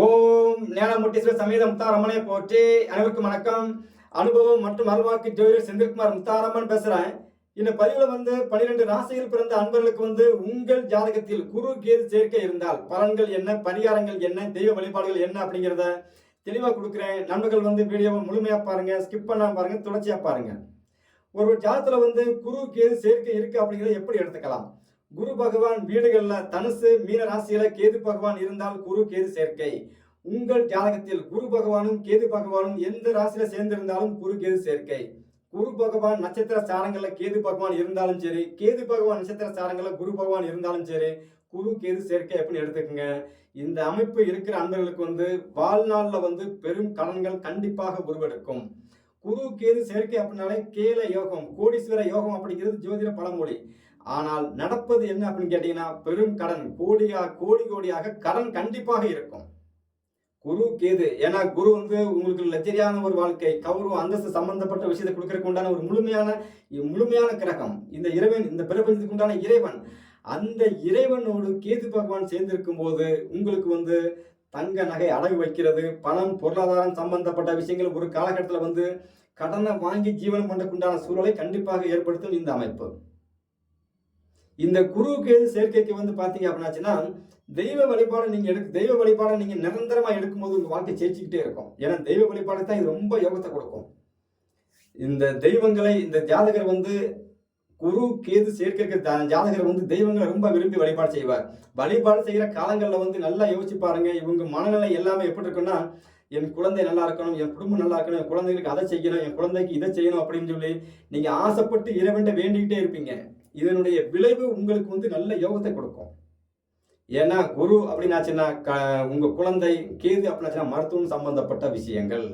ஓம் ஞானமுட்டீஸ்வரர் சமேத முத்தாரம்மனை போற்றி. அனைவருக்கும் வணக்கம். அனுபவம் மற்றும் அருள்வாக்கு ஜோதிடர் செந்தில்குமார் முத்தாரம்மன் பேசுறேன். இந்த பதிவுல வந்து பனிரெண்டு ராசியில் பிறந்த அன்பர்களுக்கு வந்து உங்கள் ஜாதகத்தில் குரு கேது சேர்க்கை இருந்தால் பலன்கள் என்ன பரிகாரங்கள் என்ன தெய்வ வழிபாடுகள் என்ன அப்படிங்கிறத தெளிவாக கொடுக்குறேன். நண்பர்கள் வந்து வீடியோவை முழுமையாக பாருங்க ஸ்கிப் பண்ணாமல் பாருங்க தொடர்ச்சியாக பாருங்க. ஒரு ஜாதத்தில் வந்து குரு கேது சேர்க்கை இருக்கு அப்படிங்கிறத எப்படி எடுத்துக்கலாம்? குரு பகவான் வீடுகள்ல தனுசு மீன ராசியில கேது பகவான் இருந்தால் குரு கேது சேர்க்கை. உங்கள் ஜாதகத்தில் குரு பகவானும் கேது பகவானும் எந்த ராசியில சேர்ந்திருந்தாலும் குரு கேது சேர்க்கை. குரு பகவான் நட்சத்திர சாரங்கள்ல கேது பகவான் இருந்தாலும் சரி கேது பகவான் நட்சத்திர சாரங்கள்ல குரு பகவான் இருந்தாலும் சரி குரு கேது சேர்க்கை அப்படின்னு எடுத்துக்கோங்க. இந்த அமைப்பு இருக்கிற அன்பர்களுக்கு வந்து வாழ்நாளில் வந்து பெரும் கடன்கள் கண்டிப்பாக உருவெடுக்கும். குரு கேது சேர்க்கை அப்படின்னாலே கேல யோகம் கோடீஸ்வர யோகம் அப்படிங்கிறது ஜோதிட பழமொழி. ஆனால் நடப்பது என்ன அப்படின்னு கேட்டீங்கன்னா பெரும் கடன் கோடியா கோடி கோடியாக கடன் கண்டிப்பாக இருக்கும். குரு கேது ஏன்னா குரு வந்து உங்களுக்கு லட்சரியான ஒரு வாழ்க்கை கௌரவம் அந்தஸ்து சம்பந்தப்பட்ட விஷயத்தை கொடுக்கறதுக்கு உண்டான ஒரு முழுமையான முழுமையான கிரகம். இந்த இறைவன் இந்த பிரபஞ்சத்துக்கு உண்டான இறைவன். அந்த இறைவனோடு கேது பகவான் சேர்ந்திருக்கும் போது உங்களுக்கு வந்து தங்க நகை அடகு வைக்கிறது பணம் பொருளாதாரம் சம்பந்தப்பட்ட விஷயங்கள் ஒரு காலகட்டத்தில் வந்து கடனை வாங்கி ஜீவனம் பண்ணக்குண்டான சூழலை கண்டிப்பாக ஏற்படுத்தும் இந்த அமைப்பு. இந்த குரு கேது சேர்க்கைக்கு வந்து பார்த்தீங்க அப்படின்னாச்சுன்னா தெய்வ வழிபாடு நீங்கள் எடுக்க தெய்வ வழிபாடை நீங்கள் நிரந்தரமாக எடுக்கும்போது உங்கள் வாழ்க்கை ஜெயிச்சுக்கிட்டே இருக்கும். ஏன்னா தெய்வ வழிபாடு தான் இது ரொம்ப யோகத்தை கொடுக்கும். இந்த தெய்வங்களை இந்த ஜாதகர் வந்து குரு கேது சேர்க்க ஜாதகர் வந்து தெய்வங்களை ரொம்ப விரும்பி வழிபாடு செய்வார். வழிபாடு செய்கிற காலங்களில் வந்து நல்லா யோசிச்சு பாருங்க இவங்க மனநிலை எல்லாமே எப்படி இருக்குன்னா என் குழந்தை நல்லா இருக்கணும் என் குடும்பம் நல்லா இருக்கணும் என் குழந்தைகளுக்கு அதை செய்யணும் என் குழந்தைக்கு இதை செய்யணும் அப்படின்னு சொல்லி நீங்கள் ஆசைப்பட்டு இறைவன்ட்ட வேண்டிக்கிட்டே இருப்பீங்க. இதனுடைய விளைவு உங்களுக்கு வந்து நல்ல யோகத்தை கொடுக்கும். ஏன்னா குரு அப்படின்னாச்சுன்னா க உங்கள் குழந்தை கேது அப்படின்னாச்சுன்னா மருத்துவம் சம்பந்தப்பட்ட விஷயங்கள்.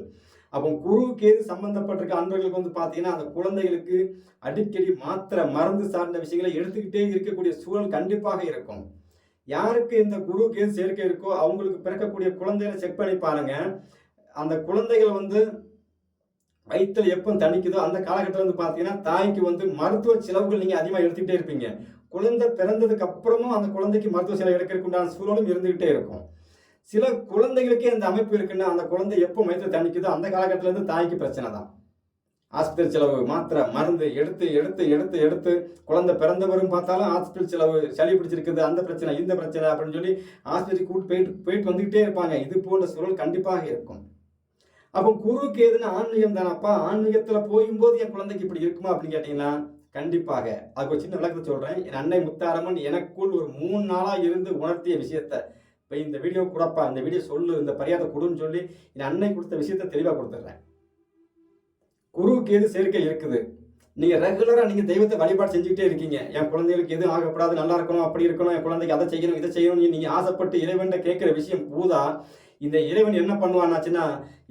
அப்போ குரு கேது சம்பந்தப்பட்டிருக்க அன்பர்களுக்கு வந்து பார்த்தீங்கன்னா அந்த குழந்தைகளுக்கு அடிக்கடி மாத்திரை மருந்து சார்ந்த விஷயங்களை எடுத்துக்கிட்டே இருக்கக்கூடிய சூழல் கண்டிப்பாக இருக்கும். யாருக்கு இந்த குரு கேது சேர்க்கை இருக்கோ அவங்களுக்கு பிறக்கக்கூடிய குழந்தைகளை செக் பண்ணி பாருங்க. அந்த குழந்தைகள் வந்து வயிற்றில் எப்போ தணிக்குதோ அந்த காலகட்டத்தில் வந்து பார்த்தீங்கன்னா தாய்க்கு வந்து மருத்துவ செலவுகள் நீங்கள் அதிகமாக எடுத்துக்கிட்டே இருப்பீங்க. குழந்தை பிறந்ததுக்கு அப்புறமும் அந்த குழந்தைக்கு மருத்துவ செலவு எடுக்கிறதுக்கு உண்டான சூழலும் இருந்துகிட்டே இருக்கும். சில குழந்தைகளுக்கே அந்த அமைப்பு இருக்குன்னா அந்த குழந்தை எப்போ வயிற்றில் தணிக்குதோ அந்த காலகட்டத்திலேருந்து தாய்க்கு பிரச்சனை தான். ஆஸ்பத்திரி செலவு மாத்திரை மருந்து எடுத்து எடுத்து எடுத்து எடுத்து குழந்தை பிறந்தவரும் பார்த்தாலும் ஹாஸ்பிட்டல் செலவு சளி பிடிச்சிருக்குது அந்த பிரச்சனை இந்த பிரச்சனை அப்படின்னு சொல்லி ஆஸ்பத்திரி கூட்டு போயிட்டு போயிட்டு வந்துக்கிட்டே இருப்பாங்க. இது போன்ற சூழல் கண்டிப்பாக இருக்கும். அப்போ குரு கேதுன்னு ஆன்மீகம் தானப்பா? ஆன்மீகத்துல போகும்போது என் குழந்தைக்கு இப்படி இருக்குமா அப்படின்னு கேட்டீங்கன்னா கண்டிப்பாக. அதுக்கு ஒரு சின்ன விளக்கத்தை சொல்றேன். என் அன்னை முத்தாரம்மன் எனக்குள் ஒரு மூணு நாளா இருந்து உணர்த்திய விஷயத்த இப்போ இந்த வீடியோ கூடப்பா இந்த வீடியோ சொல்லு இந்த பரியாதை கொடுன்னு சொல்லி என் அன்னை கொடுத்த விஷயத்த தெளிவாக கொடுத்துட்றேன். குரு கேது சேர்க்கை இருக்குது? நீங்க ரெகுலரா நீங்க தெய்வத்தை வழிபாடு செஞ்சுக்கிட்டே இருக்கீங்க. என் குழந்தைகளுக்கு எதுவும் ஆகப்படாது நல்லா இருக்கணும் அப்படி இருக்கணும் என் குழந்தைக்கு அதை செய்யணும் இதை செய்யணும் நீங்க ஆசைப்பட்டு இறைவன்ட்ட கேட்கிற விஷயம் பூதா இந்த இறைவன் என்ன பண்ணுவான்னாச்சுன்னா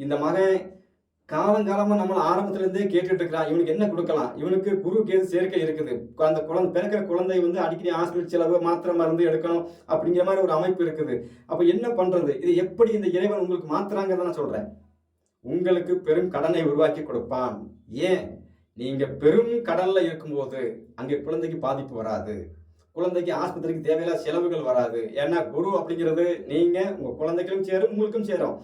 இந்த மகன் காலங்காலமாக நம்ம ஆரம்பத்துலேருந்தே கேட்டுட்டு இருக்கிறான் இவனுக்கு என்ன கொடுக்கலாம்? இவனுக்கு குரு எது சேர்க்கை இருக்குது. அந்த குழந்தை பிறக்கிற குழந்தை வந்து அடிக்கடி ஹாஸ்பிட்டல் செலவு மாத்திரை மருந்து எடுக்கணும் அப்படிங்கிற மாதிரி ஒரு அமைப்பு இருக்குது. அப்போ என்ன பண்ணுறது இது எப்படி இந்த இறைவன் உங்களுக்கு மாத்துறாங்கிறத நான் சொல்கிறேன் உங்களுக்கு பெரும் கடனை உருவாக்கி கொடுப்பான். ஏன்? நீங்கள் பெரும் கடலில் இருக்கும்போது அங்கே குழந்தைக்கு பாதிப்பு வராது. குழந்தைக்கு ஆஸ்பத்திரிக்கு தேவையில்லாத செலவுகள் வராது. ஏன்னா குரு அப்படிங்கிறது நீங்கள் உங்கள் குழந்தைகளும் சேரும் உங்களுக்கும் சேரும்.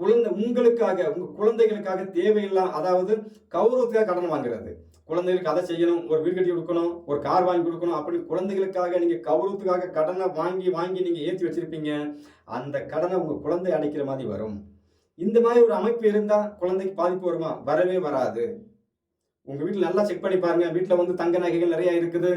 குழந்தை உங்களுக்காக உங்கள் குழந்தைகளுக்காக தேவையில்லாம் அதாவது கௌரவத்துக்காக கடன் வாங்குறது. குழந்தைகளுக்கு அதை செய்யணும் ஒரு வீடு கட்டி கொடுக்கணும் ஒரு கார் வாங்கி கொடுக்கணும் அப்படி குழந்தைகளுக்காக நீங்கள் கௌரவத்துக்காக கடனை வாங்கி வாங்கி நீங்கள் ஏற்றி வச்சிருப்பீங்க. அந்த கடனை உங்கள் குழந்தை அடைக்கிற மாதிரி வரும். இந்த மாதிரி ஒரு அமைப்பு இருந்தால் குழந்தைக்கு பாதிப்பு வருமா? வரவே வராது. உங்கள் வீட்டில் நல்லா செக் பண்ணி பாருங்கள் வீட்டில் வந்து தங்க நகைகள் நிறையா இருக்குது.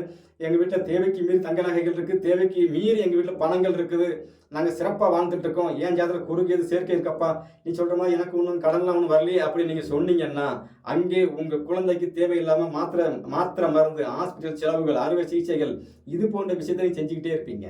எங்கள் வீட்டில் தேவைக்கு மீறி தங்க நகைகள் இருக்குது தேவைக்கு மீறி எங்கள் வீட்டில் பணங்கள் இருக்குது. நாங்கள் சிறப்பாக வாழ்ந்துட்டு இருக்கோம். ஏன் ஜாதகத்தில் குறுகியது சேர்க்கை இருக்கப்பா? நீ சொல்கிற மாதிரி எனக்கு ஒன்றும் கடன்லாம் ஒன்றும் வரலையே அப்படி நீங்கள் சொன்னீங்கன்னா அங்கே உங்கள் குழந்தைக்கு தேவையில்லாமல் மாத்திரை மாத்திரை மருந்து ஹாஸ்பிட்டல் செலவுகள் அறுவை சிகிச்சைகள் இது போன்ற விஷயத்தை நீ செஞ்சுக்கிட்டே இருப்பீங்க.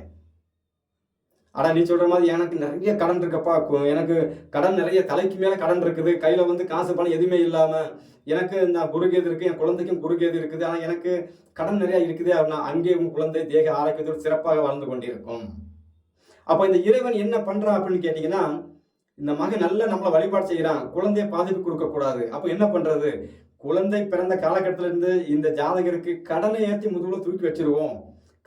ஆனால் நீ சொல்கிற மாதிரி எனக்கு நிறைய கடன் இருக்கப்பா. எனக்கு கடன் நிறைய தலைக்கு மேலே கடன் இருக்குது. கையில் வந்து காசு பணம் எதுவுமே இல்லாமல் எனக்கு இந்த குருகேது இருக்குது என் குழந்தைக்கும் குருகேது இருக்குது. ஆனால் எனக்கு கடன் நிறையா இருக்குது அப்படின்னா அங்கே உங்கள் குழந்தை தேக ஆரோக்கியத்தோடு சிறப்பாக வாழ்ந்து கொண்டிருக்கும். அப்போ இந்த இறைவன் என்ன பண்ணுறான் அப்படின்னு கேட்டிங்கன்னா இந்த மகன் நல்ல நம்மளை வழிபாடு செய்கிறான். குழந்தைய பாதிப்பு கொடுக்கக்கூடாது அப்போ என்ன பண்ணுறது குழந்தை பிறந்த காலகட்டத்திலிருந்து இந்த ஜாதகருக்கு கடனை ஏற்றி முதுகில் தூக்கி வச்சிருவோம்.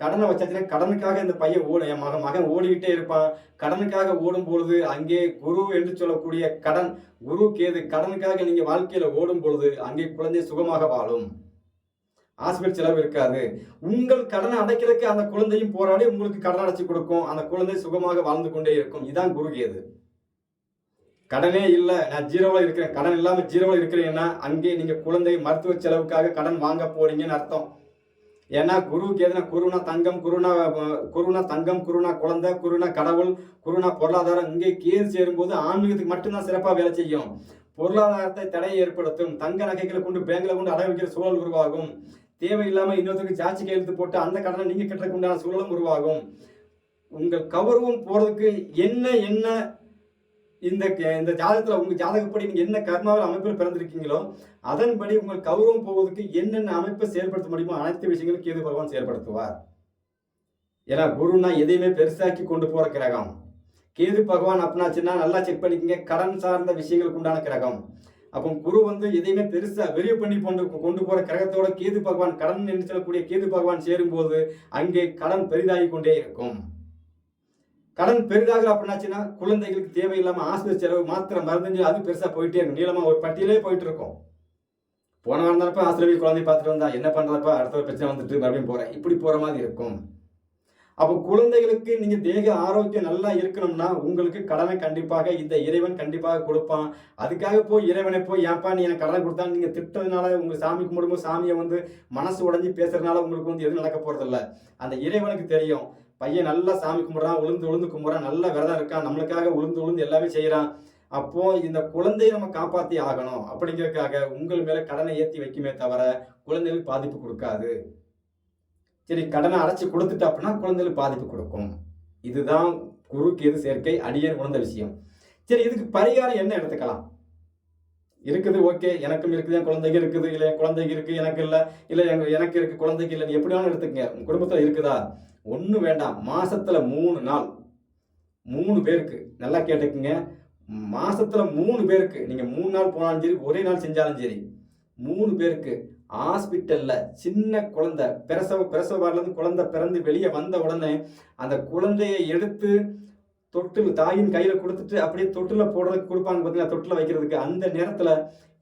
கடனை வச்சாச்சுன்னா கடனுக்காக இந்த பையன் ஓட என் மகன் மகன் ஓடிக்கிட்டே இருப்பான். கடனுக்காக ஓடும் பொழுது அங்கே குரு என்று சொல்லக்கூடிய கடன் குரு கேது கடனுக்காக நீங்க வாழ்க்கையில ஓடும் பொழுது அங்கே குழந்தை சுகமாக வாழும். ஹாஸ்பிட்டல் செலவு இருக்காது. உங்கள் கடனை அடைக்கிறதுக்கு அந்த குழந்தையும் போராடி உங்களுக்கு கடன் அடைச்சி கொடுக்கும். அந்த குழந்தை சுகமாக வாழ்ந்து கொண்டே இருக்கும். இதான் குரு கேது. கடனே இல்லை. நான் ஜீரோவில் இருக்கிறேன். கடன் இல்லாமல் ஜீரோவில் இருக்கிறேன்னா அங்கே நீங்கள் குழந்தை மருத்துவ செலவுக்காக கடன் வாங்க போறீங்கன்னு அர்த்தம். ஏன்னா குருவுக்கு எதுனா குருனா தங்கம் குருனா குருனா தங்கம் குருனா குழந்தை குருனா கடவுள் குருனா பொருளாதாரம் இங்கே கேது சேரும்போது ஆன்மீகத்துக்கு மட்டும்தான் சிறப்பாக வேலை செய்யும். பொருளாதாரத்தை தடையை ஏற்படுத்தும். தங்க நகைகளை கொண்டு பேங்க்ல கொண்டு அடை வைக்கிற சூழல் உருவாகும். தேவையில்லாமல் இன்னொருத்தருக்கு ஜாட்சி கையெழுத்து போட்டு அந்த கடனை நீங்கள் கட்டுறதுக்கு உண்டான சூழலும் உருவாகும். உங்கள் கௌரவம் போகிறதுக்கு என்ன என்ன இந்த இந்த ஜாதகத்தில் உங்கள் ஜாதகப்படி நீங்கள் என்ன கர்மாவில் அமைப்பில் பிறந்திருக்கீங்களோ அதன்படி உங்கள் கௌரவம் போவதற்கு என்னென்ன அமைப்பை செயல்படுத்த முடியுமோ அனைத்து விஷயங்களும் கேது பகவான் செயல்படுத்துவார். ஏன்னா குருனா எதையுமே பெருசாக்கி கொண்டு போகிற கிரகம். கேது பகவான் அப்படின்னாச்சுன்னா நல்லா செக் பண்ணிக்கங்க கடன் சார்ந்த விஷயங்களுக்கு உண்டான கிரகம். அப்போ குரு வந்து எதையுமே பெருசாக விரிவு பண்ணி கொண்டு கொண்டு போகிற கிரகத்தோட கேது பகவான் கடன் என்று சொல்லக்கூடிய கேது பகவான் சேரும்போது அங்கே கடன் பெரிதாகி கொண்டே இருக்கும். கடன் பெரிதாக அப்படின்னாச்சுன்னா குழந்தைகளுக்கு தேவையில்லாமல் ஆஸ்பத்திரி செலவு மாத்திரை மருந்து அது பெருசாக போயிட்டே இருக்கும். நீளமாக ஒரு பட்டியலே போயிட்டு இருக்கும். போன வந்தப்ப ஆசிரியர் குழந்தை பார்த்துட்டு வந்தா. என்ன பண்ணுறப்ப அடுத்த ஒரு பிரச்சனை வந்துட்டு மறுபடியும் போகிறேன் இப்படி போகிற மாதிரி இருக்கும். அப்போ குழந்தைகளுக்கு நீங்கள் தேக ஆரோக்கியம் நல்லா இருக்கணும்னா உங்களுக்கு கடனை கண்டிப்பாக இந்த இறைவன் கண்டிப்பாக கொடுப்பான். அதுக்காக போய் இறைவனை போய் ஏன்ப்பா நீ எனக்கு கடனை கொடுத்தா நீங்கள் திட்டதுனால உங்களுக்கு சாமி கும்பிடும்போது சாமியை வந்து மனசு உடஞ்சி பேசுறதுனால உங்களுக்கு வந்து எதுவும் நடக்க போகிறதில்ல அந்த இறைவனுக்கு தெரியும். பையன் நல்லா சாமி கும்பிட்றான் உளுந்து உளுந்து கும்பிட்றான் நல்ல விரதம் இருக்கான் நம்மளுக்காக உளுந்து உளுந்து எல்லாமே செய்கிறான் அப்போ இந்த குழந்தையை நம்ம காப்பாற்றி ஆகணும் அப்படிங்கிறதுக்காக உங்கள் மேலே கடனை ஏற்றி வைக்குமே தவிர குழந்தைகளுக்கு பாதிப்பு கொடுக்காது. சரி கடனை அடைச்சி கொடுத்துட்டு அப்படின்னா குழந்தைகளுக்கு பாதிப்பு கொடுக்கும். இதுதான் குறுக்கு எது சேர்க்கை அடியன் உணர்ந்த விஷயம். சரி இதுக்கு பரிகாரம் என்ன எடுத்துக்கலாம்? இருக்குது ஓகே எனக்கும் இருக்குது என் குழந்தைக்கு இருக்குது இல்லை என் குழந்தைங்க இருக்குது எனக்கு இல்லை இல்லை எங்க எனக்கு இருக்குது குழந்தைக்கு இல்லை எப்படி வேணாலும் எடுத்துக்கங்க. உங்கள் குடும்பத்தில் இருக்குதா? ஒன்றும் வேண்டாம். மாதத்தில் மூணு நாள். மூணு பேருக்கு. நல்லா கேட்டுக்குங்க. மாதத்தில் மூணு பேருக்கு. நீங்கள் மூணு நாள் போனாலும் சரி ஒரே நாள் செஞ்சாலும் சரி மூணு பேருக்கு ஹாஸ்பிட்டலில் சின்ன குழந்தை பிரசவ பிரசவ வார்டுல குழந்தை பிறந்து வெளியே வந்த உடனே அந்த குழந்தையை எடுத்து தொட்டில் தாயின் கையில் கொடுத்துட்டு அப்படியே தொட்டில போடுறதுக்கு கொடுப்பாங்க பார்த்தீங்களா தொட்டில் வைக்கிறதுக்கு. அந்த நேரத்தில்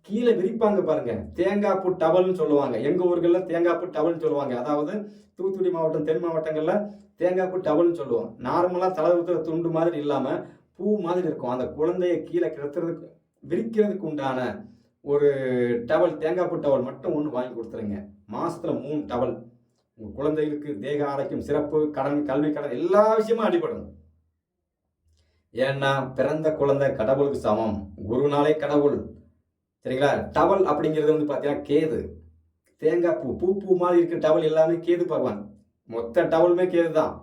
கீழே விரிப்பாங்க பாருங்க. தேங்காய் பூ டவல்னு சொல்லுவாங்க. எங்க ஊர்களில் தேங்காய் பூ டவல்னு சொல்லுவாங்க. அதாவது தூத்துக்குடி மாவட்டம் தென் மாவட்டங்களில் தேங்காய் பூ டவல்னு சொல்லுவோம். நார்மலாக தலை துண்டு மாதிரி இல்லாமல் பூ மாதிரி இருக்கும். அந்த குழந்தைய கீழே கிடத்துறதுக்கு விரிக்கிறதுக்கு உண்டான ஒரு டவல் தேங்காய் பூ டவல் மட்டும் ஒன்று வாங்கி கொடுத்துருங்க. மாசத்துல மூணு டவல். உங்க குழந்தைகளுக்கு தேக ஆரோக்கியம் சிறப்பு கடன் கல்வி கடன் எல்லா விஷயமும் அடிபடும். ஏன்னா பிறந்த குழந்தை கடவுளுக்கு சமம். குருநாளே கடவுள். சரிங்களா? டவல் அப்படிங்கிறது வந்து பார்த்தீங்கன்னா கேது. தேங்காய் பூ பூ பூ மாதிரி இருக்கிற டவல் எல்லாமே கேது பகவான். மொத்த டவலுமே கேது தான்.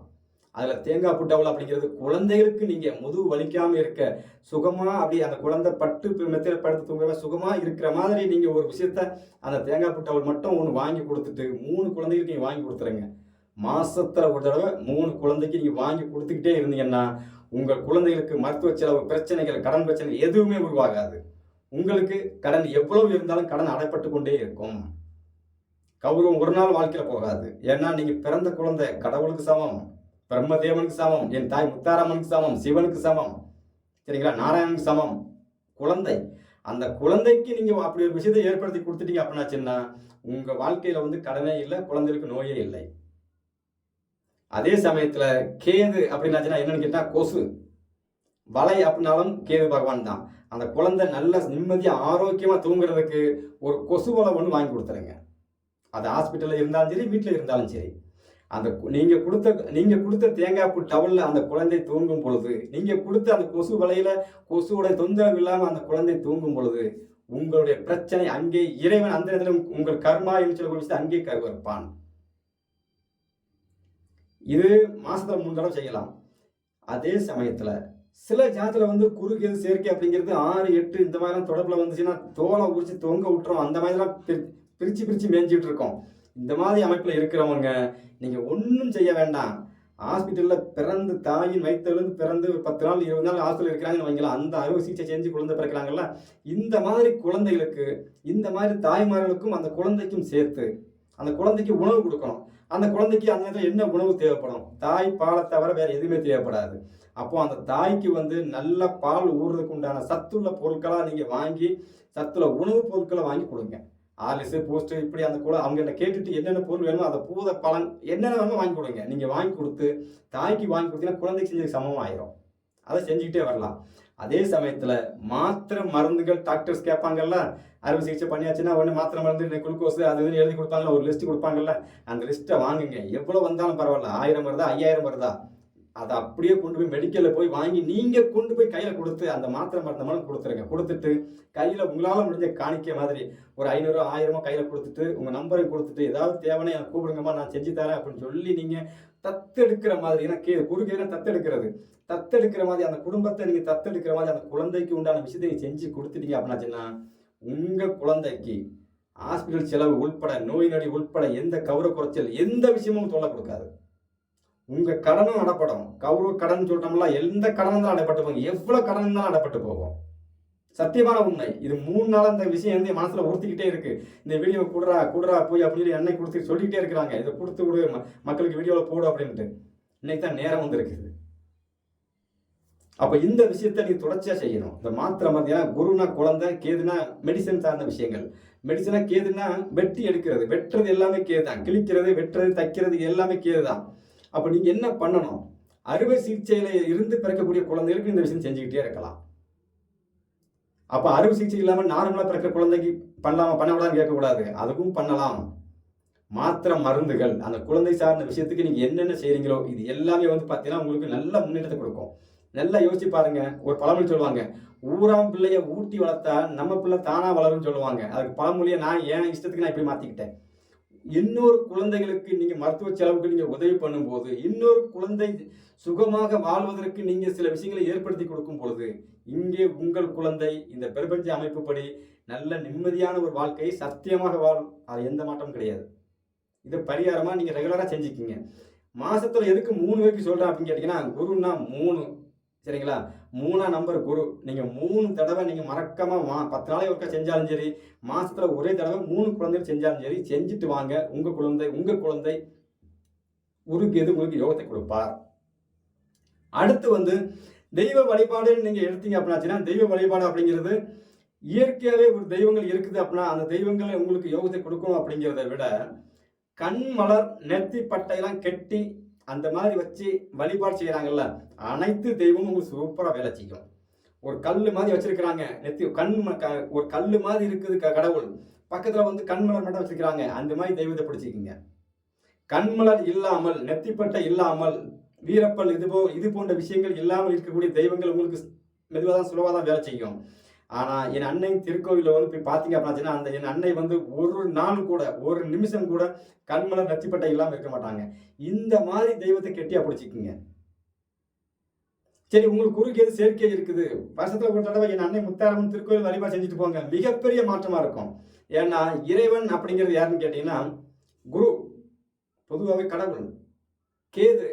அதில் தேங்காய் பூ டவல் அப்படிங்கிறது குழந்தைகளுக்கு நீங்கள் முதுகு வலிக்காமல் இருக்க சுகமாக அப்படி அந்த குழந்தை பட்டு மெத்தையில் படுத்து தூங்குற சுகமாக இருக்கிற மாதிரி நீங்கள் ஒரு விஷயத்த அந்த தேங்காய் பூ டவல் மட்டும் ஒன்று வாங்கி கொடுத்துட்டு மூணு குழந்தைகளுக்கு நீங்கள் வாங்கி கொடுத்துருங்க. மாசத்துல ஒரு தடவை மூணு குழந்தைக்கு நீங்கள் வாங்கி கொடுத்துக்கிட்டே இருந்தீங்கன்னா உங்கள் குழந்தைகளுக்கு மருத்துவ செலவு பிரச்சனைகள் கடன் பிரச்சனைகள் எதுவுமே உருவாகாது. உங்களுக்கு கடன் எவ்வளவு இருந்தாலும் கடன் அடைப்பட்டு கொண்டே இருக்கும். கௌரவம் ஒரு நாள் வாழ்க்கையில் போகாது. ஏன்னா நீங்க பிறந்த குழந்தை கடவுளுக்கு சமம் பிரம்மதேவனுக்கு சமம் என் தாய் முத்தாராமனுக்கு சமம் சிவனுக்கு சமம் சரிங்களா? நாராயணனுக்கு சமம். குழந்தை. அந்த குழந்தைக்கு நீங்க அப்படி ஒரு விஷயத்தை ஏற்படுத்தி கொடுத்துட்டீங்க அப்படின்னாச்சுன்னா உங்க வாழ்க்கையில வந்து கடனே இல்லை குழந்தைகளுக்கு நோயே இல்லை. அதே சமயத்துல கேது அப்படின்னாச்சுன்னா என்னன்னு கேட்டா கொசு. வலை அப்படின்னாலும் கேது பகவான் தான். அந்த குழந்தை நல்ல நிம்மதியாக ஆரோக்கியமாக தூங்குறதுக்கு ஒரு கொசு வலை ஒன்று வாங்கி கொடுத்துருங்க. அது ஹாஸ்பிட்டலில் இருந்தாலும் சரி வீட்டில் இருந்தாலும் சரி. அந்த நீங்கள் கொடுத்த நீங்கள் கொடுத்த தேங்காய் பூ டவலில் அந்த குழந்தை தூங்கும் பொழுது நீங்கள் கொடுத்த அந்த கொசு வலையில் கொசுவோட தொந்தரவு இல்லாமல் அந்த குழந்தை தூங்கும் பொழுது உங்களுடைய பிரச்சனை அங்கே இறைவன் அந்த இடத்துல உங்கள் கர்மா என்று சொல்லக்கூடிய அங்கே கருவறுப்பான் இது மாசத்துல மூணு தடவை செய்யலாம். அதே சமயத்துல சில ஜாத்தில் வந்து குறுக்கு எது சேர்க்கை அப்படிங்கிறது ஆறு எட்டு இந்த மாதிரிலாம் தொடப்பில் வந்துச்சுன்னா தோலை உரிச்சு தொங்க விட்டுரும். அந்த மாதிரிலாம் பிரி- பிரிச்சு பிரிச்சு மேய்ஞ்சிட்டு இருக்கோம். இந்த மாதிரி அமைப்பில் இருக்கிறவங்க நீங்கள் ஒன்றும் செய்ய வேண்டாம். ஹாஸ்பிட்டலில் பிறந்து தாயின் வயிற்றுலேருந்து பிறந்து ஒரு பத்து நாள் இருபது நாள் ஹாஸ்பிட்டல் இருக்கிறாங்கன்னு வைங்களா அந்த அறுவை சிகிச்சை செஞ்சு குழந்தை பிறக்கிறாங்கல்ல இந்த மாதிரி குழந்தைகளுக்கு இந்த மாதிரி தாய்மார்களுக்கும் அந்த குழந்தைக்கும் சேர்த்து அந்த குழந்தைக்கு உணவு கொடுக்கணும். அந்த குழந்தைக்கு அந்த நேரத்தில் என்ன உணவு தேவைப்படும்? தாய் பாலை தவிர வேறு எதுவுமே தேவைப்படாது. அப்போ அந்த தாய்க்கு வந்து நல்ல பால் ஊறுறதுக்கு உண்டான சத்துள்ள பொருட்களாக நீங்கள் வாங்கி சத்துள்ள உணவுப் பொருட்களை வாங்கி கொடுங்க. ஆலிஸு போஸ்ட்டு இப்படி அந்த குழ அவங்ககிட்ட கேட்டுட்டு என்னென்ன பொருள் வேணுமோ அதை பூத பழம் என்னென்ன வேணுமோ வாங்கி கொடுங்க. நீங்கள் வாங்கி கொடுத்து தாய்க்கு வாங்கி கொடுத்தீங்கன்னா குழந்தைக்கு செஞ்சதுக்கு சமம் ஆயிரும் அதை செஞ்சுக்கிட்டே வரலாம். அதே சமயத்தில் மாத்திரை மருந்துகள் டாக்டர்ஸ் கேட்பாங்கல்ல அறுவை சிகிச்சை பண்ணியாச்சுன்னா உடனே மாத்திரை மருந்து குளுக்கோஸ் அது இதுன்னு எழுதி கொடுப்பாங்கல்ல ஒரு லிஸ்ட் கொடுப்பாங்கல்ல அந்த லிஸ்ட்டை வாங்குங்க. எவ்வளோ வந்தாலும் பரவாயில்ல. ஆயிரம் வருதா ஐயாயிரம் வருதா? அதை அப்படியே கொண்டு போய் மெடிக்கலில் போய் வாங்கி நீங்கள் கொண்டு போய் கையில் கொடுத்து அந்த மாத்திரை மருந்த மூலம் கொடுத்துருங்க. கொடுத்துட்டு கையில் உங்களால் முடிஞ்ச காணிக்க மாதிரி ஒரு ஐநூறு ஆயிரமோ கையில் கொடுத்துட்டு உங்கள் நம்பரை கொடுத்துட்டு ஏதாவது தேவைன்னா எனக்கு கூப்பிடுங்கம்மா நான் செஞ்சு தரேன் அப்படின்னு சொல்லி நீங்கள் தத்தெடுக்கிற மாதிரி ஏன்னா கே குறுக்கேன தத்தெடுக்கிறது. தத்தெடுக்கிற மாதிரி அந்த குடும்பத்தை நீங்கள் தத்தெடுக்கிற மாதிரி அந்த குழந்தைக்கு உண்டான விஷயத்தை நீங்கள் செஞ்சு கொடுத்துட்டீங்க அப்படின்னாச்சுன்னா உங்கள் குழந்தைக்கு ஹாஸ்பிட்டல் செலவு உள்பட நோய் நொடி உள்பட எந்த கௌரவ குறைச்சல் எந்த விஷயமும் தொல்லை கொடுக்காது. உங்கள் கடனும் அடப்படும். கௌரவ கடன் சொல்றோம்ல எந்த கடனும் தான் அடைப்பட்டு போகும். எவ்வளோ கடன் இருந்தாலும் அடைப்பட்டு போகும். சத்தியமான உண்மை. இது மூணு நாள் அந்த விஷயம் வந்து மனசில் உறுத்திக்கிட்டே இருக்கு. இந்த வீடியோ கூடுறா கூடுறா போய் அப்படின்னு என்னை கொடுத்து சொல்லிக்கிட்டே இருக்கிறாங்க. இதை கொடுத்து விடு ம- மக்களுக்கு வீடியோவில் போடு அப்படின்ட்டு. இன்னைக்கு தான் நேரம் வந்துருக்குது. அப்போ இந்த விஷயத்தை நீ தொடர்ச்சியாக செய்யணும். இந்த மாத்திரை மருந்துனா குருனா குழந்தை கேதுனா மெடிசன் சார்ந்த விஷயங்கள். மெடிசனா கேதுனா வெட்டி எடுக்கிறது. வெட்டுறது எல்லாமே கேது தான் கிழிக்கிறது வெட்டுறது தைக்கிறது எல்லாமே கேது தான் அப்போ நீங்கள் என்ன பண்ணணும்? அறுவை சிகிச்சையில் இருந்து பிறக்கக்கூடிய குழந்தைகளுக்கு இந்த விஷயம் செஞ்சுக்கிட்டே இருக்கலாம். அப்போ அறுவை சிகிச்சை இல்லாமல் நார்மலாக பிறக்கிற குழந்தைக்கு பண்ணலாமா பண்ணக்கூடாதுன்னு கேட்கக்கூடாது. அதுக்கும் பண்ணலாம். மாத்திரை மருந்துகள் அந்த குழந்தை சார்ந்த விஷயத்துக்கு நீங்கள் என்னென்ன செய்கிறீங்களோ இது எல்லாமே வந்து பார்த்தீங்கன்னா உங்களுக்கு நல்ல முன்னேற்றத்தை கொடுக்கும். நல்லா யோசிச்சு பாருங்க. ஒரு பழமொழி சொல்லுவாங்க. ஊராம் பிள்ளைய ஊட்டி வளர்த்தா நம்ம பிள்ளை தானாக வளரும்னு சொல்லுவாங்க. அதுக்கு பழமொழியை நான் என் இஷ்டத்துக்கு நான் இப்படி மாற்றிக்கிட்டேன் இன்னொரு குழந்தைகளுக்கு நீங்கள் மருத்துவ செலவுக்கு நீங்கள் உதவி பண்ணும்போது இன்னொரு குழந்தை சுகமாக வாழ்வதற்கு நீங்கள் சில விஷயங்களை ஏற்படுத்தி கொடுக்கும் பொழுது இங்கே உங்கள் குழந்தை இந்த பிரபஞ்ச அமைப்புப்படி நல்ல நிம்மதியான ஒரு வாழ்க்கையை சத்தியமாக வாழும் அது எந்த மாற்றமும் கிடையாது. இதை பரிகாரமாக நீங்கள் ரெகுலராக செஞ்சுக்கிங்க. மாதத்தில் எதுக்கு மூணு வரைக்கும் சொல்கிறேன் அப்படின்னு கேட்டிங்கன்னா குருன்னா மூணு. சரிங்களா? மூணாம் நம்பர் குரு. நீங்கள் மூணு தடவை நீங்கள் மறக்காமல் மா பத்து நாளைக்கு ஒருக்கா செஞ்சாலும் சரி மாதத்தில் ஒரே தடவை மூணு குழந்தைகள் செஞ்சாலும் சரி செஞ்சுட்டு வாங்க. உங்கள் குழந்தை உங்கள் குழந்தை உருக்கு எது உங்களுக்கு யோகத்தை கொடுப்பார். அடுத்து வந்து தெய்வ வழிபாடுன்னு நீங்கள் எடுத்தீங்க அப்படின்னாச்சுன்னா தெய்வ வழிபாடு அப்படிங்கிறது இயற்கையாகவே ஒரு தெய்வங்கள் இருக்குது அப்படின்னா அந்த தெய்வங்களை உங்களுக்கு யோகத்தை கொடுக்கணும் அப்படிங்கிறத விட கண் மலர் நெத்தி பட்டையெல்லாம் கெட்டி அந்த மாதிரி வச்சு வழிபாடு செய்கிறாங்கல்ல அனைத்து தெய்வமும் உங்களுக்கு சூப்பராக வேலை செய்யும். ஒரு கல் மாதிரி வச்சிருக்கிறாங்க நெத்தி கண் ம- க- ஒரு கல் மாதிரி இருக்குது க- கடவுள். பக்கத்தில் வந்து கண்மலர் மட்டும் வச்சிருக்கிறாங்க அந்த மாதிரி தெய்வத்தை பிடிச்சிக்கிங்க. கண்மலர் இல்லாமல் நெத்திப்பட்டை இல்லாமல் வீரப்பல் இது போ இது போன்ற விஷயங்கள் இல்லாமல் இருக்கக்கூடிய தெய்வங்கள் உங்களுக்கு மெதுவாக தான் சுலவாக தான் வேலை செய்யும். ஆனால் என் அன்னை திருக்கோவிலில் வந்து போய் பார்த்தீங்க அப்படின்னா அந்த என் அன்னை வந்து ஒரு நாள் கூட ஒரு நிமிஷம் கூட கண்மலர் நெத்திப்பட்டை இல்லாமல் இருக்க மாட்டாங்க. இந்த மாதிரி தெய்வத்தை கெட்டியாக பிடிச்சிக்குங்க. சரி உங்களுக்கு குறுக்கு எது சேர்க்கை இருக்குது? வருஷத்தில் ஒரு தடவை என் அன்னை முத்தாரம்மன் திருக்கோயில் வழிபாடு செஞ்சுட்டு போங்க. மிகப்பெரிய மாற்றமாக இருக்கும். ஏன்னா இறைவன் அப்படிங்கிறது யாருன்னு கேட்டிங்கன்னா குரு. பொதுவாகவே கடவுள். கேது.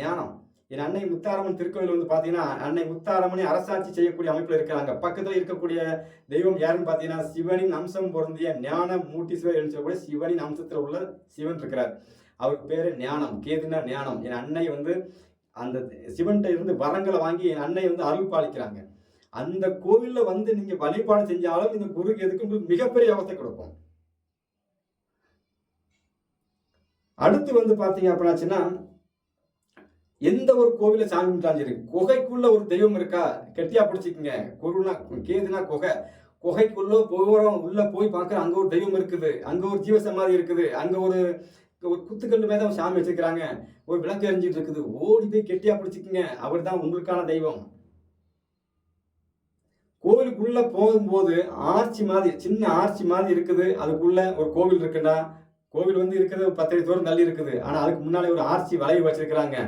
ஞானம். என் அன்னை முத்தாரம்மன் திருக்கோயில் வந்து பார்த்தீங்கன்னா அன்னை முத்தாரம்மனை அரசாட்சி செய்யக்கூடிய அமைப்பில் இருக்கிறாங்க. பக்கத்தில் இருக்கக்கூடிய தெய்வம் யாருன்னு பார்த்தீங்கன்னா சிவனின் அம்சம் பொருந்திய ஞான மூட்டீஸ்வரர் என்று சொல்லக்கூடிய சிவனின் அம்சத்தில் உள்ள சிவன் இருக்கிறார். அவருக்கு பேர் ஞானம் கேதுனா ஞானம். என் அன்னை வந்து அந்த சிவன்கிட்ட இருந்து வரங்களை வாங்கி என் அன்னை வந்து அருள் பாலிக்கிறாங்க. அந்த கோவிலில் வந்து நீங்கள் வழிபாடு செஞ்சாலும் இந்த குரு எதுக்கு உங்களுக்கு மிகப்பெரிய யோகத்தை கொடுக்கும். அடுத்து வந்து பார்த்தீங்க அப்படின்னாச்சுன்னா எந்த ஒரு கோவில சாமி கும்பிட்டாலும் சரி குகைக்குள்ள ஒரு தெய்வம் இருக்கா? கெட்டியா பிடிச்சிக்குங்க. குருனா கேதுனா குகை. குகைக்குள்ள போகிறோம் உள்ள போய் பார்க்குற அங்க ஒரு தெய்வம் இருக்குது. அங்க ஒரு ஜீவ சமாதி இருக்குது. அங்க ஒரு ஒரு குத்துக்கல்லு மேல ஒரு சாமி வச்சிருக்கிறாங்க. ஒரு விளக்கு எரிஞ்சிட்டு இருக்குது. ஓடி போய் கெட்டியா பிடிச்சிக்குங்க. அவர் தான் உங்களுக்கான தெய்வம். கோவிலுக்குள்ள போகும்போது ஆர்ச்சி மாதிரி சின்ன ஆர்ச்சி மாதிரி இருக்குது. அதுக்குள்ள ஒரு கோவில் இருக்குன்னா கோவில் வந்து இருக்குது ஒரு பத்தடி தூரம் தள்ளி இருக்குது. ஆனா அதுக்கு முன்னாலே ஒரு ஆர்ச்சி வளைவு வச்சிருக்கிறாங்க.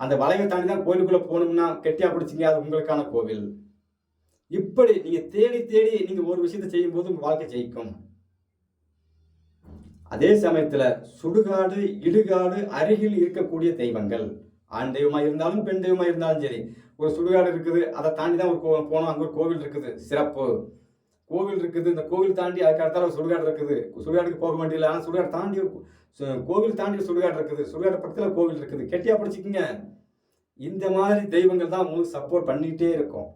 அந்த வளைவை தாண்டி தான் கோவிலுக்குள்ள போகணும்னா கெட்டியா பிடிச்சிங்க அது உங்களுக்கான கோவில். இப்படி நீங்க தேடி தேடி நீங்க ஒரு விஷயத்தை செய்யும் போது உங்க வாழ்க்கை ஜெயிக்கும். அதே சமயத்துல சுடுகாடு இடுகாடு அருகில் இருக்கக்கூடிய தெய்வங்கள். ஆண் தெய்வமா இருந்தாலும் பெண் தெய்வமா இருந்தாலும் சரி ஒரு சுடுகாடு இருக்குது அதை தாண்டி தான் ஒரு கோ- போனோம் அங்கே ஒரு கோவில் இருக்குது சிறப்பு. கோவில் இருக்குது இந்த கோவில் தாண்டி அதுக்கு அடுத்தால சுடுகாடு இருக்குது. சுடுகாடுக்கு போக வேண்டியதில்லை ஆனால் சுடுகாடு தாண்டி கோவில் தாண்டி சுடுகாடு இருக்குது. சுடுகாடு பக்கத்தில் கோவில் இருக்குது. கெட்டியா பிடிச்சிக்கிங்க. இந்த மாதிரி தெய்வங்கள் தான் உங்களுக்கு சப்போர்ட் பண்ணிகிட்டே இருக்கும்.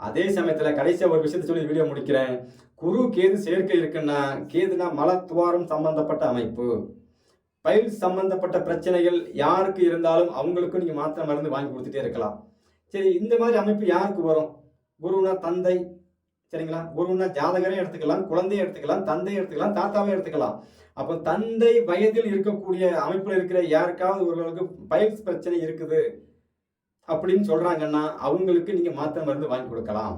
அதே சமயத்தில் கடைசியாக ஒரு விஷயத்தை சொல்லி வீடியோ முடிக்கிறேன். குரு கேது சேர்க்கை இருக்குன்னா கேதுனா மலத்துவாரம் சம்பந்தப்பட்ட அமைப்பு. பயில் சம்பந்தப்பட்ட பிரச்சனைகள் யாருக்கு இருந்தாலும் அவங்களுக்கும் நீங்கள் மாத்திரை மருந்து வாங்கி கொடுத்துட்டே இருக்கலாம். சரி இந்த மாதிரி அமைப்பு யாருக்கு வரும்? குருனா தந்தை சரிங்களா? குருன்னா ஜாதகரே எடுத்துக்கலாம் குழந்தையை எடுத்துக்கலாம் தந்தையை எடுத்துக்கலாம் தாத்தாவே எடுத்துக்கலாம். அப்போ தந்தை வயதில் இருக்கக்கூடிய அமைப்பில் இருக்கிற யாருக்காவது ஒருவர்களுக்கு பயில்ஸ் பிரச்சனை இருக்குது அப்படின்னு சொல்கிறாங்கன்னா அவங்களுக்கு நீங்கள் மாத்திரை மருந்து வாங்கி கொடுக்கலாம்.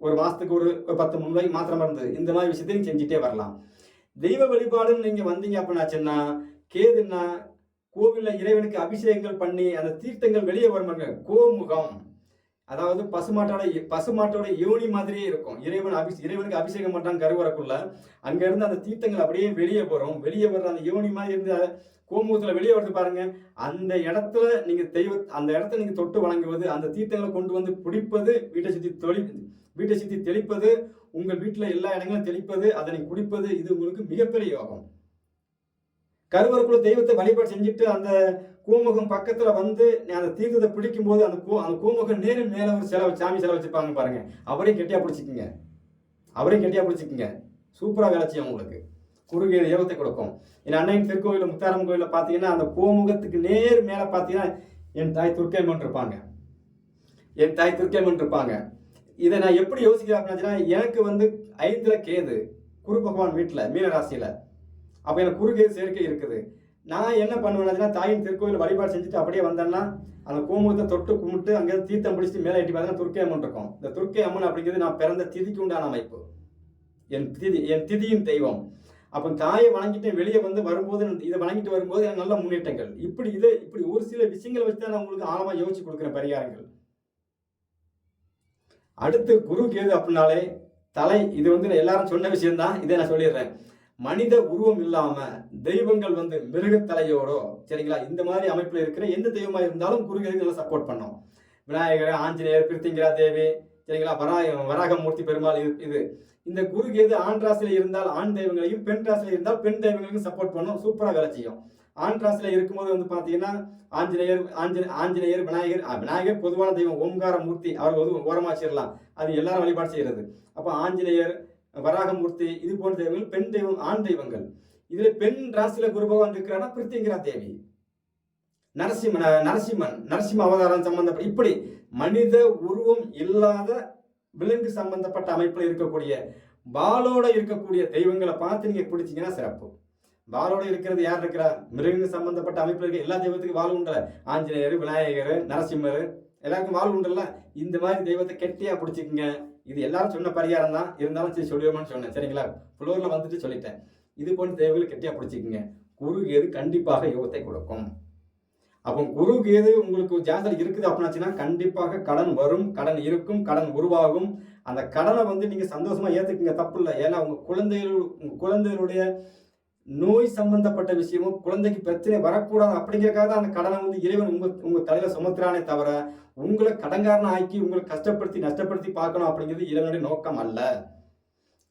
ஒரு மாதத்துக்கு ஒரு ஒரு பத்து மூணு மாத்திரை மருந்து இந்த மாதிரி விஷயத்தையும் செஞ்சுட்டே வரலாம். தெய்வ வழிபாடுன்னு நீங்கள் வந்தீங்க அப்படின்னாச்சுன்னா கேதுன்னா கோவிலில் இறைவனுக்கு அபிஷேகங்கள் பண்ணி அந்த தீர்த்தங்கள் வெளியே வருமாங்க கோமுகம். அதாவது பசுமாட்டோட பசுமாட்டோட யோனி மாதிரியே இருக்கும். இறைவன் அபி இறைவனுக்கு அபிஷேகம் பண்றாங்க கருவறக்குள்ள. அங்கேருந்து அந்த தீர்த்தங்கள் அப்படியே வெளியே வரும். வெளியே வர்ற அந்த யோனி மாதிரி இருந்து கோமுகத்துல வெளியே வருது பாருங்க. அந்த இடத்துல நீங்கள் தெய்வ அந்த இடத்த நீங்கள் தொட்டு வழங்குவது அந்த தீர்த்தங்களை கொண்டு வந்து பிடிப்பது வீட்டை சுற்றி தொழி வீட்டை சுற்றி தெளிப்பது உங்கள் வீட்டில் எல்லா இடங்களும் தெளிப்பது அதனை குடிப்பது இது உங்களுக்கு மிகப்பெரிய யோகம். கருவறுக்குள்ள தெய்வத்தை வழிபாடு செஞ்சுட்டு அந்த கூமுகம் பக்கத்துல வந்து அந்த தீர்த்தத்தை பிடிக்கும் போது அந்த கூ அந்த கூமுகம் நேரில் மேல ஒரு சிலை சாமி சிலை வச்சுப்பாங்க பாருங்க. அவரையும் கெட்டியா பிடிச்சிக்குங்க. அவரையும் கெட்டியா பிடிச்சிக்குங்க. சூப்பரா வேலை செய்யும் உங்களுக்கு. குறுகிய தெய்வத்தை கொடுக்கும். என் அன்னையின் திருக்கோயில் முத்தாரம் கோயிலில் பார்த்தீங்கன்னா அந்த கோமுகத்துக்கு நேர் மேலே பார்த்தீங்கன்னா என் தாய் துர்க்கைமன் இருப்பாங்க. என் தாய் துர்க்கைமன் இருப்பாங்க. இதை நான் எப்படி யோசிக்கிறேன் அப்படின்னா எனக்கு வந்து ஐந்துல கேது குரு பகவான் வீட்டில் மீனராசியில். அப்போ எனக்கு குறுகிய சேர்க்கை இருக்குது. நான் என்ன பண்ணுவேன்னா தாயின் திருக்கோயில் வழிபாடு செஞ்சுட்டு அப்படியே வந்தேன்னா அந்த கோமுகத்தை தொட்டு கும்பிட்டு அங்கே தீர்த்தம் பிடிச்சிட்டு மேலே எட்டி பார்த்தீங்கன்னா துர்க்கை அம்மன் இருக்கும். இந்த துர்க்கை அம்மன் அப்படிங்கிறது நான் பிறந்த திதிக்கு உண்டான அமைப்பு. என் திதி என் திதியின் தெய்வம். அப்போ தாயை வணங்கிட்டு வெளியே வந்து வரும்போது இதை வணங்கிட்டு வரும்போது எனக்கு நல்ல முன்னேற்றங்கள். இப்படி இது இப்படி ஒரு சில விஷயங்களை வச்சு தான் நான் உங்களுக்கு ஆழமாக யோசிச்சு கொடுக்குறேன் பரிகாரங்கள். அடுத்து குரு கேது அப்படின்னாலே தலை இது வந்து நான் எல்லாரும் சொன்ன விஷயம்தான். இதை நான் சொல்லிடுறேன். மனித உருவம் இல்லாம தெய்வங்கள் வந்து மிருகத்தலையோடோ சரிங்களா? இந்த மாதிரி அமைப்புல இருக்கிற எந்த தெய்வமா இருந்தாலும் குரு நல்லா சப்போர்ட் பண்ணோம். விநாயகர் ஆஞ்சநேயர் பிரித்திங்கிரா தேவி சரிங்களா? வராக வராகமூர்த்தி பெருமாள் இது இது. இந்த குரு கேது ஆண் ராசியில இருந்தால் ஆண் தெய்வங்களையும் பெண் ராசியில இருந்தால் பெண் தெய்வங்களையும் சப்போர்ட் பண்ணும். சூப்பரா வேலை செய்யும். ஆண் ராசியில இருக்கும்போது வந்து பாத்தீங்கன்னா ஆஞ்சநேயர் ஆஞ்சநே ஆஞ்சநேயர் விநாயகர் விநாயகர் பொதுவான தெய்வம் ஓம்கார மூர்த்தி அவர் ஒரு ஓரமா வச்சிடலாம் அது எல்லாரும் வழிபாடு செய்யறது. அப்போ ஆஞ்சநேயர் வராகமூர்த்தி இது போன்ற தெய்வங்கள் பெண் தெய்வம் ஆண் தெய்வங்கள். இதுல பெண் ராசியில குரு பகவான் இருக்கிறான்னா பிரித்திங்கிரா தேவி. நரசிம்மன் நரசிம்மன் நரசிம்ம அவதாரம் சம்பந்தப்பட்ட இப்படி மனித உருவம் இல்லாத விலங்கு சம்பந்தப்பட்ட அமைப்பில் இருக்கக்கூடிய பாலோட இருக்கக்கூடிய தெய்வங்களை பார்த்து நீங்க பிடிச்சிங்கன்னா சிறப்பு. பாலோட இருக்கிறது யார் இருக்கிறா? மிருகங்க சம்பந்தப்பட்ட அமைப்பில் இருக்க எல்லா தெய்வத்துக்கும் வாழ் உண்டல. ஆஞ்சநேயர் விநாயகர் நரசிம்மர் எல்லாருக்கும் வாழ் உண்டல்ல? இந்த மாதிரி தெய்வத்தை கெட்டியாக பிடிச்சிக்கங்க. இது எல்லாரும் சொன்ன பரிகாரம் தான் இருந்தாலும் சரி சொல்லிடுவோம்னு சொன்னேன். சரிங்களா? ஃப்ளோரில் வந்துட்டு சொல்லிட்டேன். இது போன்ற தெய்வங்களை கெட்டியாக பிடிச்சிக்கங்க. குரு கேது கண்டிப்பாக யோகத்தை கொடுக்கும். அப்போ குரு கேது உங்களுக்கு ஜாதகம் இருக்குது அப்படின்னாச்சுன்னா கண்டிப்பாக கடன் வரும் கடன் இருக்கும் கடன் உருவாகும். அந்த கடனை வந்து நீங்கள் சந்தோஷமாக ஏற்றுக்குங்க தப்பு இல்லை. ஏன்னா உங்கள் குழந்தைகள் உங்கள் குழந்தைகளுடைய நோய் சம்பந்தப்பட்ட விஷயமும் குழந்தைக்கு பிரச்சனை வரக்கூடாது அப்படிங்கிறக்காக தான் அந்த கடனை வந்து இறைவன் உங்க உங்க தலையில சுமத்துறானே தவிர உங்களை கடங்காரன ஆக்கி உங்களை கஷ்டப்படுத்தி நஷ்டப்படுத்தி பார்க்கணும் அப்படிங்கிறது இறைவனுடைய நோக்கம் அல்ல.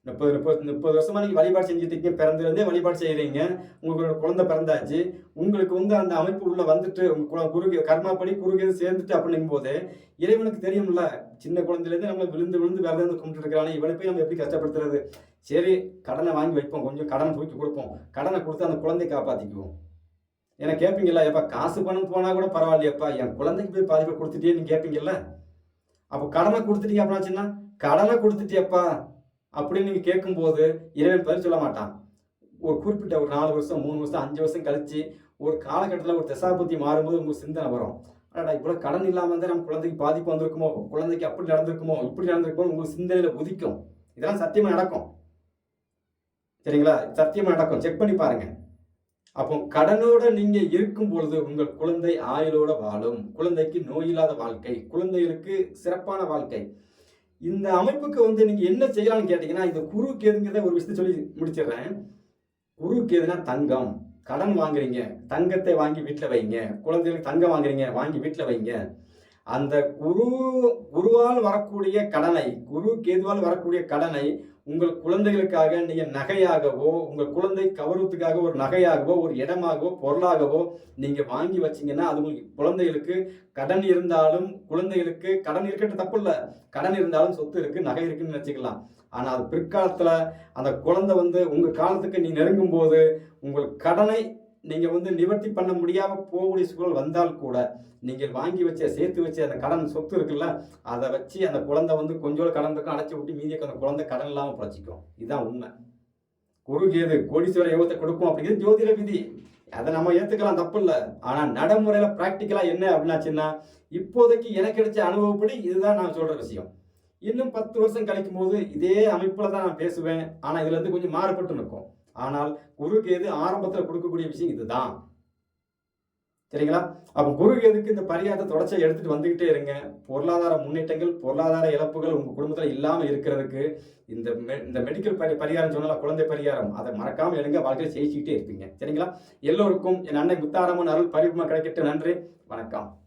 முப்பது முப்பது முப்பது வருஷமா நீங்கள் வழிபாடு செஞ்சுட்டு இருக்கீங்க பிறந்ததுலேருந்தே வழிபாடு செய்கிறீங்க உங்களோட குழந்தை பிறந்தாச்சு உங்களுக்கு வந்து அந்த அமைப்பு உள்ள வந்துட்டு உங்க குல- குறுகிய கர்மாப்படி குறுகியது சேர்ந்துட்டு அப்படிங்கும் போது இறைவனுக்கு தெரியும்ல சின்ன குழந்தையிலேருந்து நம்ம விழுந்து விழுந்து விரதம் இருந்து கும்பிட்டு இருக்கிறானே இவனை போய் நம்ம எப்படி கஷ்டப்படுத்துறது? சரி கடனை வாங்கி வைப்போம் கொஞ்சம் கடனை தூக்கி கொடுப்போம் கடனை கொடுத்து அந்த குழந்தையை காப்பாற்றிக்குவோம் ஏன்னா கேட்பீங்கல்ல எப்பா காசு பணம் போனால் கூட பரவாயில்லையப்பா என் குழந்தைக்கு போய் பாதிப்பை கொடுத்துட்டே நீங்க கேட்பீங்கல்ல அப்போ கடனை கொடுத்துட்டீங்க அப்படின்னாச்சுன்னா கடனை கொடுத்துட்டியப்பா. அப்படின்னு நீங்கள் கேட்கும்போது இறைவன் பதில் சொல்ல மாட்டான். ஒரு குறிப்பிட்ட ஒரு நாலு வருஷம் மூணு வருஷம் அஞ்சு வருஷம் கழிச்சு ஒரு காலகட்டத்தில் ஒரு தசாபத்தி மாறும்போது உங்களுக்கு சிந்தனை வரும். ஆனால் இவ்வளோ கடன் இல்லாமல் இருந்தால் நம்ம குழந்தைக்கு பாதிப்பு வந்திருக்குமோ? குழந்தைக்கு அப்படி நடந்திருக்குமோ? இப்படி நடந்திருக்குமோ உங்களுக்கு சிந்தனையில் உதிக்கும். இதெல்லாம் சத்தியமாக நடக்கும். சரிங்களா? சத்தியமாக நடக்கும். செக் பண்ணி பாருங்கள் அப்போ கடனோட நீங்க இருக்கும் பொழுது உங்கள் குழந்தை ஆயுளோட வாழும். குழந்தைக்கு நோயில்லாத வாழ்க்கை. குழந்தைகளுக்கு சிறப்பான வாழ்க்கை. இந்த அமைப்புக்கு வந்து நீங்க என்ன செய்யலாம்னு கேட்டீங்கன்னா இந்த குரு கேதுங்கிறத ஒரு விஷயத்த சொல்லி முடிச்சிடுறேன். குரு கேதுனா தங்கம். கடன் வாங்குறீங்க. தங்கத்தை வாங்கி வீட்டில் வைங்க. குழந்தைகளுக்கு தங்கம் வாங்குறீங்க. வாங்கி வீட்டில் வைங்க. அந்த குரு குருவால் வரக்கூடிய கடனை குரு கேதுவால் வரக்கூடிய கடனை உங்கள் குழந்தைகளுக்காக நீங்க நகையாகவோ உங்கள் குழந்தை கௌரவத்துக்காக ஒரு நகையாகவோ ஒரு இடமாகவோ பொருளாகவோ நீங்க வாங்கி வச்சீங்கன்னா அது உங்களுக்கு குழந்தைகளுக்கு கடன் இருந்தாலும் குழந்தைகளுக்கு கடன் இருக்கட்டும் தப்பு இல்லை. கடன் இருந்தாலும் சொத்து இருக்கு நகை இருக்குன்னு வச்சுக்கலாம் ஆனால் அது பிற்காலத்தில் அந்த குழந்தை வந்து உங்கள் காலத்துக்கு நீ நெருங்கும் போது உங்கள் கடனை நீங்கள் வந்து நிவர்த்தி பண்ண முடியாமல் போகக்கூடிய சூழல் வந்தால் கூட நீங்கள் வாங்கி வச்ச சேர்த்து வச்ச அந்த கடன் சொத்து இருக்குல்ல அதை வச்சு அந்த குழந்தை வந்து கொஞ்சோட கடன் இருக்கும் அடைச்சி விட்டு மீதியை அந்த குழந்தை கடன் இல்லாமல் பிழைச்சிக்கும். இதுதான் உண்மை. குரு கேது கோடீஸ்வர யோகத்தை கொடுக்கும் அப்படிங்கிறது ஜோதிட விதி. அதை நம்ம ஏற்றுக்கலாம் தப்பு இல்லை. ஆனால் நடைமுறையில் ப்ராக்டிக்கலாக என்ன அப்படின்னாச்சுன்னா இப்போதைக்கு எனக்கு கிடைச்ச அனுபவப்படி இதுதான் நான் சொல்கிற விஷயம். இன்னும் பத்து வருஷம் கழிக்கும் போது இதே அமைப்பில் தான் நான் பேசுவேன். ஆனால் இதுலேருந்து கொஞ்சம் மாறுபட்டு நிற்கும். ஆனால் குரு கேது ஆரம்பத்தில் கொடுக்கக்கூடிய விஷயம் இதுதான். சரிங்களா? அப்போ குரு கேதுக்கு இந்த பரிகாரத்தை தொடர்ச்சியை எடுத்துட்டு வந்துகிட்டே இருங்க. பொருளாதார முன்னேற்றங்கள் பொருளாதார இழப்புகள் உங்க குடும்பத்துல இல்லாம இருக்கிறதுக்கு இந்த மெ- இந்த மெடிக்கல் பரி பரிகாரம் சொன்னால குழந்தை பரிகாரம் அதை மறக்காம எடுங்க வாழ்க்கையில் ஜெயிச்சுக்கிட்டே இருப்பீங்க. சரிங்களா? எல்லோருக்கும் என் அன்னை முத்தாரமன் அருள் பரிபூர்ணமா கிடைக்கட்டு நன்றி. வணக்கம்.